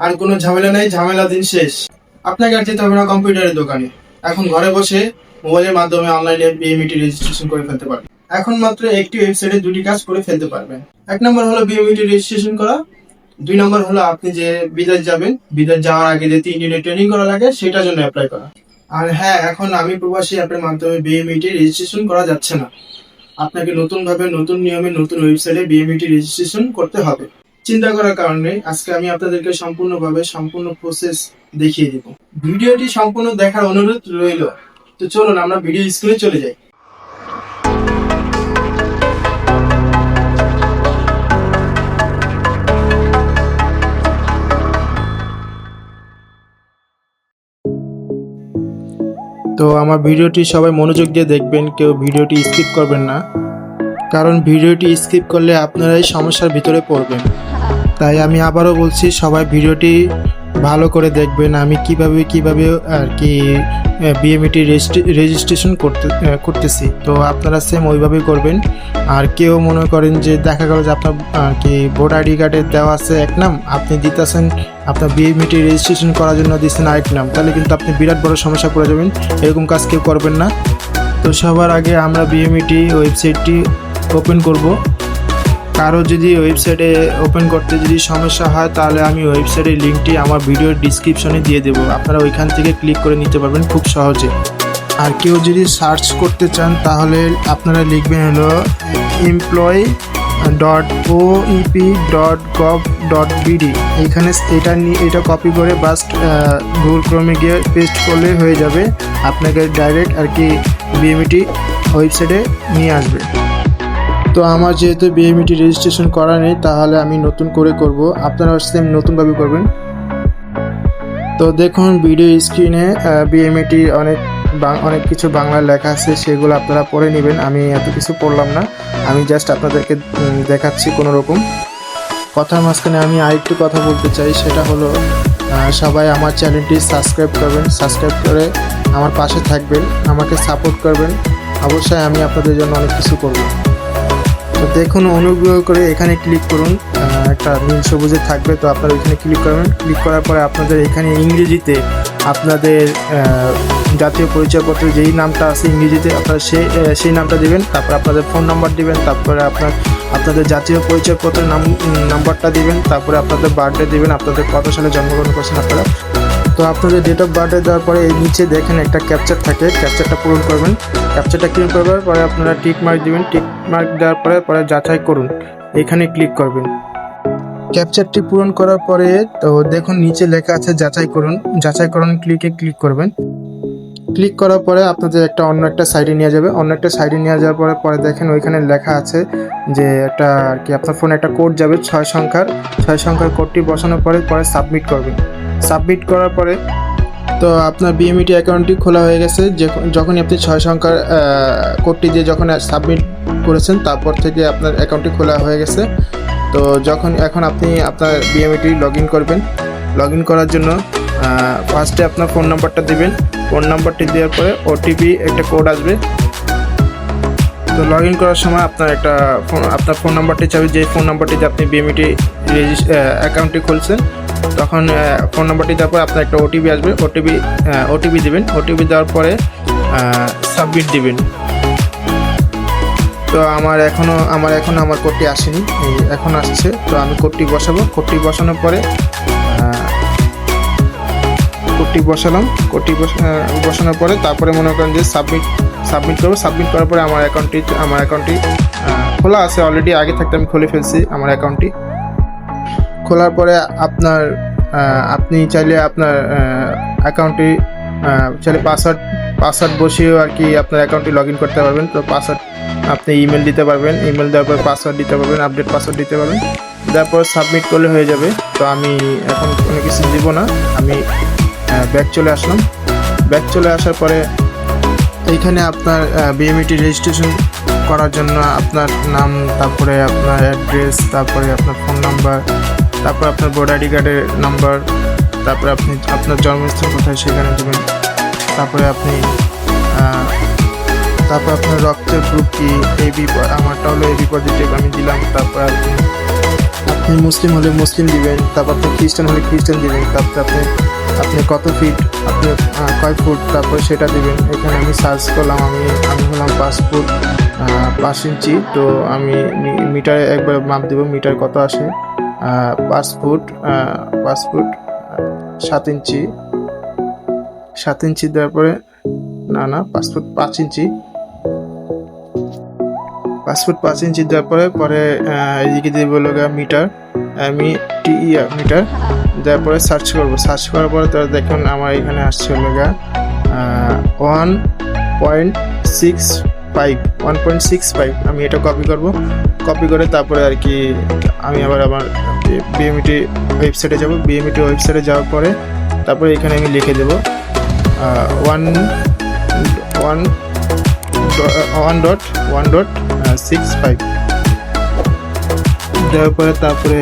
আর কোনো ঝামেলা নেই, ঝামেলা দিন শেষ। আপনাকে আর যেতে হবে না কম্পিউটারের দোকানে। এখন ঘরে বসে মোবাইলের মাধ্যমে অনলাইনে বিএমইটি রেজিস্ট্রেশন করে ফেলতে পারবেন। এখন মাত্র একটি ওয়েবসাইটে দুটি কাজ করে ফেলতে পারবেন। এক নম্বর হলো বিএমইটি রেজিস্ট্রেশন করা। দুই নম্বর হলো আপনি যে বিদেশ যাবেন, বিদেশ যাওয়ার আগে যে তিন দিনের ট্রেনিং করা লাগে, সেটার জন্য অ্যাপ্লাই করা। আর হ্যাঁ এখন আমি প্রবাসী অ্যাপের মাধ্যমে বিএমইটি রেজিস্ট্রেশন করা যাচ্ছে না। আপনাকে নতুন ভাবে নতুন নিয়মে নতুন ওয়েবসাইটে বিএমইটি রেজিস্ট্রেশন করতে হবে। চিন্তা করার কারণে আজকে আমি আপনাদেরকে সম্পূর্ণভাবে সম্পূর্ণ প্রসেস দেখিয়ে দিব। ভিডিওটি সম্পূর্ণ দেখার অনুরোধ রইল। তো চলুন, আমরা ভিডিও স্ক্রিনে চলে যাই। তো আমার ভিডিওটি সবাই মনোযোগ দিয়ে দেখবেন, কেউ ভিডিওটি স্কিপ করবেন না। কারণ ভিডিওটি স্কিপ করলে আপনারাই সমস্যার ভিতরে পড়বেন। তাই আমি আবারও বলছি, সবাই ভিডিওটি ভালো করে দেখবেন। আমি কীভাবে কীভাবে আর কি বিএমইটি রেজিস্ট্রেশন করতে করতেছি। তো আপনারা সেম ওইভাবেই করবেন। আর কেউ মনে করেন যে দেখা গেল যে আপনার, আর কি ভোটার আইডি কার্ডে দেওয়া আছে এক নাম, আপনি দিতেছেন, আপনার বিএমইটি রেজিস্ট্রেশন করার জন্য দিচ্ছেন আরেক নাম, তাহলে কিন্তু আপনি বিরাট বড় সমস্যা পড়ে যাবেন। এরকম কাজ কেউ করবেন না। তো সবার আগে আমরা বিএমইটি ওয়েবসাইটটি ওপেন করব। কারও যদি ওয়েবসাইটে ওপেন করতে যদি সমস্যা হয়, তাহলে আমি ওয়েবসাইটের লিঙ্কটি আমার ভিডিওর ডিসক্রিপশনে দিয়ে দেবো। আপনারা ওইখান থেকে ক্লিক করে নিতে পারবেন খুব সহজে। আর কেউ যদি সার্চ করতে চান, তাহলে আপনারা লিখবেন হলো employ dot O EP dot gov dot BD এইখানে এটা নিয়ে এটা কপি করে বাস্ট গুগল ক্রমে গিয়ে পেস্ট করলে হয়ে যাবে। আপনাকে ডাইরেক্ট আর কি বিএমইটি ওয়েবসাইটে নিয়ে আসবে। তো আমার যেহেতু বিএমইটি রেজিস্ট্রেশন করা নেই, তাহলে আমি নতুন করে করব। আপনারা সেম নতুনভাবে করবেন। তো দেখুন ভিডিও স্ক্রিনে বিএমইটি অনেক অনেক কিছু বাংলা লেখা আছে, সেগুলো আপনারা পড়ে নেবেন। আমি এত কিছু পড়লাম না। আমি জাস্ট আপনাদেরকে দেখাচ্ছি কোনো রকম। কথার মাঝখানে আমি আরেকটু কথা বলতে চাই, সেটা হলো সবাই আমার চ্যানেলটি সাবস্ক্রাইব করবেন। সাবস্ক্রাইব করে আমার পাশে থাকবেন, আমাকে সাপোর্ট করবেন। অবশ্যই আমি আপনাদের জন্য অনেক কিছু করব। দেখুন অনুগ্রহ করে এখানে ক্লিক করুন। একটা নীল সবুজে থাকবে তো আপনারা এখানে ক্লিক করবেন। ক্লিক করার পরে আপনাদের এখানে ইংরেজিতে আপনাদের জাতীয় পরিচয়পত্রে যেই নামটা আছে ইংরেজিতে আপনারা আহ, সেই নামটা দিবেন তারপর আপনাদের ফোন নাম্বার দিবেন তারপরে আপনার আপনাদের জাতীয় পরিচয়পত্রের নাম নাম্বারটা দিবেন তারপরে আপনাদের বার্থডে দিবেন আপনাদের কত সালে জন্মগ্রহণ করছেন আপনারা। তো আপনাদের ডেট অফ বার্থডে দেওয়ার পরে এই নিচে দেখেন একটা ক্যাপচার থাকে ক্যাপচারটা পূরণ করবেন। ক্যাপচারটা ক্লিক করবার পরে আপনারা টিক মার্ক দিবেন টিক মার্ক দেওয়ার পরে পরে যাচাই করুন। এখানে ক্লিক করবেন। ক্যাপচারটি পূরণ করার পরে, তো দেখুন নিচে লেখা আছে যাচাই করুন। যাচাই করুন, ক্লিকে ক্লিক করবেন। ক্লিক করার পরে আপনাদের একটা অন্য একটা সাইডে নিয়ে যাবে। অন্য একটা সাইডে নিয়ে যাওয়ার পরে পরে দেখেন ওইখানে লেখা আছে যে একটা আর কি, আপনার ফোনে একটা কোড যাবে, ছয় সংখ্যার। ছয় সংখ্যার কোডটি বসানোর পরে পরে সাবমিট করবেন। সাবমিট করার পরে তো আপনার বিএমইটি অ্যাকাউন্টটি খোলা হয়ে গেছে। যখনই আপনি ছয় সংখ্যার কোডটি দিয়ে যখন সাবমিট করেছেন, তারপর থেকে আপনার অ্যাকাউন্টটি খোলা হয়ে গেছে। তো যখন এখন আপনি আপনার বিএমইটি লগ ইন করবেন লগ ইন করার জন্য ফার্স্টে আপনার ফোন নাম্বারটা দিবেন। ফোন নাম্বারটি দেওয়ার পরে ওটিপি একটা কোড আসবে। তো লগ ইন করার সময় আপনার একটা ফোন আপনার ফোন নাম্বারটি চাবে যে ফোন নাম্বারটিতে আপনি বিএমইটি রেজিস্ট অ্যাকাউন্টটি খুলছেন তখন ফোন নাম্বারটি দেওয়ার পরে আপনার একটা ওটিপি আসবে। ওটিপি ওটিপি দিবেন। ওটিপি দেওয়ার পরে সাবমিট দিবেন। তো আমার এখনও আমার এখনও আমার কোডটি আসেনি। এখন আসছে। তো আমি কোডটি বসাবো। কোডটি বসানোর পরে কোডটি বসালাম। কোডটি বসানোর পরে তারপরে মনে করেন যে সাবমিট সাবমিট করব। সাবমিট করার পরে আমার অ্যাকাউন্টটি আমার অ্যাকাউন্টটি খোলা আছে। অলরেডি আগে থাকতে আমি খুলে ফেলছি আমার অ্যাকাউন্টটি খোলার পরে আপনার আপনি চাইলে আপনার অ্যাকাউন্টটি চাইলে পাসওয়ার্ড পাসওয়ার্ড বসিয়েও আর কি আপনার অ্যাকাউন্টে লগ ইন করতে পারবেন। তো পাসওয়ার্ড আপনি ইমেল দিতে পারবেন। ইমেল দেওয়ার পর পাসওয়ার্ড দিতে পারবেন আপডেট পাসওয়ার্ড দিতে পারবেন। তারপর সাবমিট করলে হয়ে যাবে। তো আমি এখন কোনো কিছু দিব না। আমি ব্যাক চলে আসলাম। ব্যাক চলে আসার পরে এইখানে আপনার বিএমইটি রেজিস্ট্রেশন করার জন্য আপনার নাম, তারপরে আপনার অ্যাড্রেস তারপরে আপনার ফোন নাম্বার তারপর আপনার ভোটার আইডি কার্ডের নাম্বার তারপরে আপনি আপনার জন্মস্থান কোথায় সেখানে দেবেন, তারপরে আপনি তারপর আপনার রক্তের গ্রুপ কি এবি আমারটা হলো এবি পজিটিভ আমি দিলাম, তারপর আপনি আপনি মুসলিম হলে মুসলিম দিবেন, তারপর আপনি খ্রিস্টান হলে খ্রিস্টান দিবেন, তারপর আপনি আপনি কত ফিট আপনি কয় ফুট তারপর সেটা দিবেন, এখানে আমি সার্চ করলাম, আমি আমি হলাম পাঁচ ফুট পাঁচ ইঞ্চি, তো আমি মিটারে একবার মাপ দেবো, মিটার কত আসে পাঁচ ফুট পাঁচ ফুট সাত ইঞ্চি। সাত ইঞ্চি দেওয়ার পরে, না না, পাঁচ ফুট পাঁচ ইঞ্চি। পাঁচ ফুট পাঁচ ইঞ্চি দেওয়ার পরে পরে এদিকে দিয়ে বলল মিটার আমি টি মিটার। দেওয়ার পরে সার্চ করব। সার্চ করার পরে তো দেখুন আমার এখানে আসছে হলো গা one point six five one point six five আমি এটা কপি করব। কপি করে তারপরে আর কি আমি আবার আমার বিএমইটি ওয়েবসাইটে যাব। বিএমইটি ওয়েবসাইটে যাওয়ার পরে তারপরে এখানে আমি লিখে দেবো one one one dot one dot six five দেওয়ার পরে তারপরে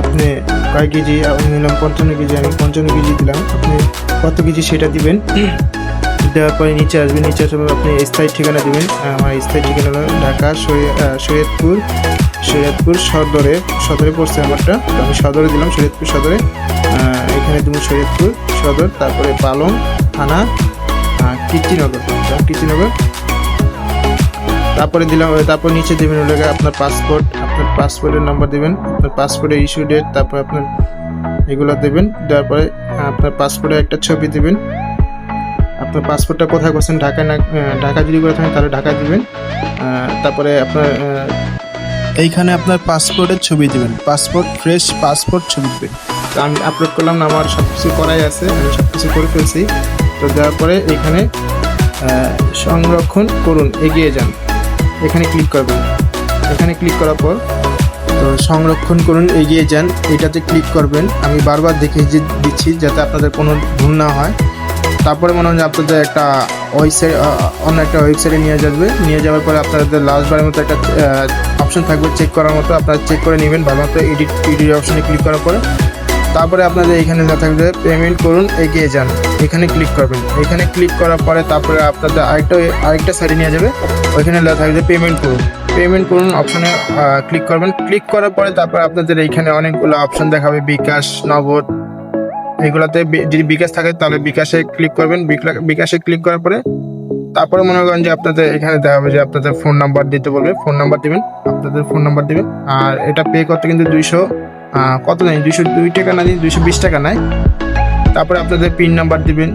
আপনি কয় কেজি আমি নিলাম পঞ্চান্ন কেজি, আমি পঞ্চান্ন কেজি দিলাম। আপনি কত কেজি সেটা দিবেন? দেওয়ার পরে নিচে আসবেন নিচে আসার পর আপনি স্থায়ী ঠিকানা দেবেন। আমার স্থায়ী ঠিকানা হলো ঢাকা সৈয়দপুর সৈয়দপুর সদরে সদরে পড়ছে আমারটা। তো আমি সদরে দিলাম সৈয়দপুর সদরে। এখানে দেবো সৈয়দপুর সদর, তারপরে পালং থানা কীর্তিনগর কীর্তিনগর। তারপরে দিলাম তারপর নিচে দেবেন গিয়ে আপনার পাসপোর্ট, আপনার পাসপোর্টের নাম্বার দেবেন, আপনার পাসপোর্টের ইস্যু ডেট, তারপর আপনার এগুলো দেবেন, দেওয়ার পরে আপনার পাসপোর্টে একটা ছবি দেবেন। আপনার পাসপোর্টটা কোথায় করছেন? ঢাকায় না ঢাকা যদি করে থাকেন তাহলে ঢাকায় দিবেন। তারপরে আপনার এইখানে আপনার পাসপোর্টের ছবি দিবেন। পাসপোর্ট, ফ্রেশ পাসপোর্ট ছবি দিবেন। তো আমি আপলোড করলাম না আমার সব কিছু করাই আছে, আমি সব কিছু করে ফেলছি। তো দেওয়ার পরে এখানে সংরক্ষণ করুন, এগিয়ে যান। এখানে ক্লিক করবেন। এখানে ক্লিক করার পর, তো সংরক্ষণ করুন, এগিয়ে যান। এটাতে ক্লিক করবেন। আমি বারবার দেখে দিচ্ছি যাতে আপনাদের কোনো ভুল না হয়। তারপরে মনে হয় যে আপনাদের একটা ওয়েবসাইট অন্য একটা ওয়েবসাইটে নিয়ে যাবে। নিয়ে যাওয়ার পরে আপনাদের লাস্ট বারের মতো একটা অপশন থাকবে চেক করার মতো। আপনারা চেক করে নেবেন, ভালো মতো এডিট এডিট অপশনে ক্লিক করার পরে। তারপরে আপনাদের এখানে লেখা থাকবে পেমেন্ট করুন, এগিয়ে যান। এখানে ক্লিক করবেন। এখানে ক্লিক করার পরে তারপরে আপনাদের আরেকটা আরেকটা সাইডে নিয়ে যাবে। ওইখানে লেখা থাকবে পেমেন্ট করুন। পেমেন্ট করুন অপশনে ক্লিক করবেন। ক্লিক করার পরে তারপর আপনাদের এইখানে অনেকগুলো অপশন দেখাবে। বিকাশ, নগদ এগুলাতে যদি বিকাশ থাকে তাহলে বিকাশে ক্লিক করবেন। বিকাশে ক্লিক করার পরে তারপরে মনে করেন যে আপনাদের এখানে দেওয়া হবে যে আপনাদের ফোন নাম্বার দিতে বলবে। ফোন নাম্বার দিবেন আপনাদের ফোন নাম্বার দিবেন। আর এটা পে করতে কিন্তু দুইশো কত নেই? দুইশো দুই টাকা না দিয়ে দুইশো বিশ টাকা নেয় তারপরে আপনাদের পিন নাম্বার দিবেন।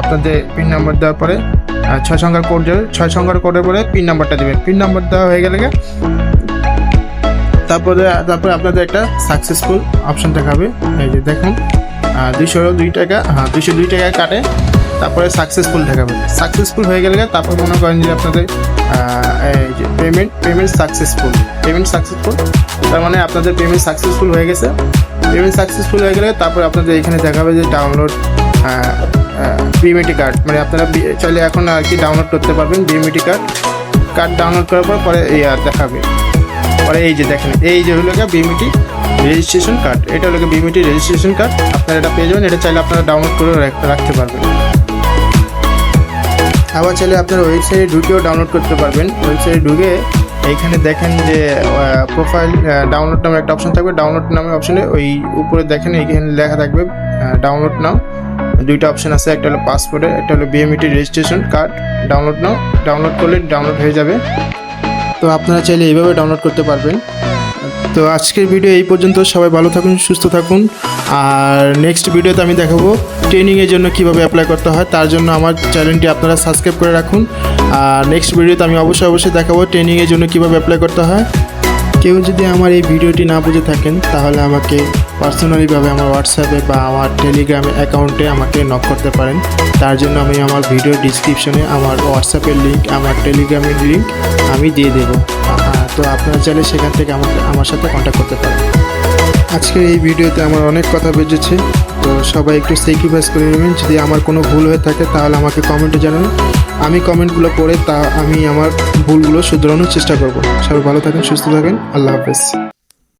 আপনাদের পিন নাম্বার দেওয়ার পরে ছয় সংখ্যার কোড যাবে ছয় সংখ্যার কোডের পরে পিন নাম্বারটা দিবেন। পিন নাম্বার দেওয়া হয়ে গেলে তারপরে তারপরে আপনাদের একটা সাকসেসফুল অপশন দেখাবে। এই যে দেখুন। দুইশো দুই টাকা হ্যাঁ দুইশো দুই টাকায় কাটে। তারপরে সাকসেসফুল দেখাবে সাকসেসফুল হয়ে গেলে তারপর মনে করেন যে আপনাদের payment payment successful payment successful তার মানে আপনাদের পেমেন্ট সাকসেসফুল হয়ে গেছে। পেমেন্ট সাকসেসফুল হয়ে গেলে তারপর আপনাদের এখানে দেখাবে যে ডাউনলোড বিএমটি কার্ড মানে আপনারা চাইলে এখন আর কি ডাউনলোড করতে পারবেন বিএমটি কার্ড কার্ড ডাউনলোড করার পর পরে দেখাবে। পরে এই যে দেখেন, এই যে হলো গিয়ে বিএমটি রেজিস্ট্রেশন কার্ড এটা হলো বিএমটি রেজিস্ট্রেশন কার্ড আপনারা এটা পেয়ে যাবেন, এটা চাইলে আপনারা ডাউনলোড করে রাখতে পারবেন। আবার চাইলে আপনার ওয়েবসাইটে ঢুকেও ডাউনলোড করতে পারবেন। ওয়েবসাইটে ঢুকে এইখানে দেখেন যে প্রোফাইল ডাউনলোড নামে একটা অপশন থাকবে। ডাউনলোড নামে অপশনে ওই উপরে দেখেন, এইখানে লেখা থাকবে ডাউনলোড নাও। দুইটা অপশন আছে, একটা হলো পাসপোর্টের একটা হলো বিএমইটি রেজিস্ট্রেশন কার্ড ডাউনলোড নাও ডাউনলোড করলে ডাউনলোড হয়ে যাবে। তো আপনারা চাইলে এইভাবে ডাউনলোড করতে পারবেন। তো আজকের ভিডিও এই পর্যন্ত। সবাই ভালো থাকুন, সুস্থ থাকুন। আর নেক্সট ভিডিওতে আমি দেখাবো ট্রেনিংয়ের জন্য কীভাবে অ্যাপ্লাই করতে হয়। তার জন্য আমার চ্যানেলটি আপনারা সাবস্ক্রাইব করে রাখুন। আর নেক্সট ভিডিওতে আমি অবশ্যই অবশ্যই দেখাবো ট্রেনিংয়ের জন্য কীভাবে অ্যাপ্লাই করতে হয়। কেউ যদি আমার এই ভিডিওটি না বুঝে থাকেন, তাহলে আমাকে পার্সোনালিভাবে আমার হোয়াটসঅ্যাপে বা আমার টেলিগ্রাম অ্যাকাউন্টে আমাকে নক করতে পারেন। তার জন্য আমি আমার ভিডিও ডিসক্রিপশনে আমার হোয়াটসঅ্যাপের লিঙ্ক আমার টেলিগ্রামের লিঙ্ক আমি দিয়ে দেবো। তো আপনারা চাইলে সেখান থেকে আমাকে আমার সাথে কন্ট্যাক্ট করতে পারেন। আজকের এই ভিডিওতে আমার অনেক কথা বেজেছে, তো সবাই একটু স্যাক্রিফাইস করে নেবেন। যদি আমার কোনো ভুল হয়ে থাকে তাহলে আমাকে কমেন্টে জানান। আমি কমেন্টগুলো পড়ে তা আমি আমার ভুলগুলো শুধরানোর চেষ্টা করব। সবাই ভালো থাকেন, সুস্থ থাকেন। আল্লাহ হাফেজ।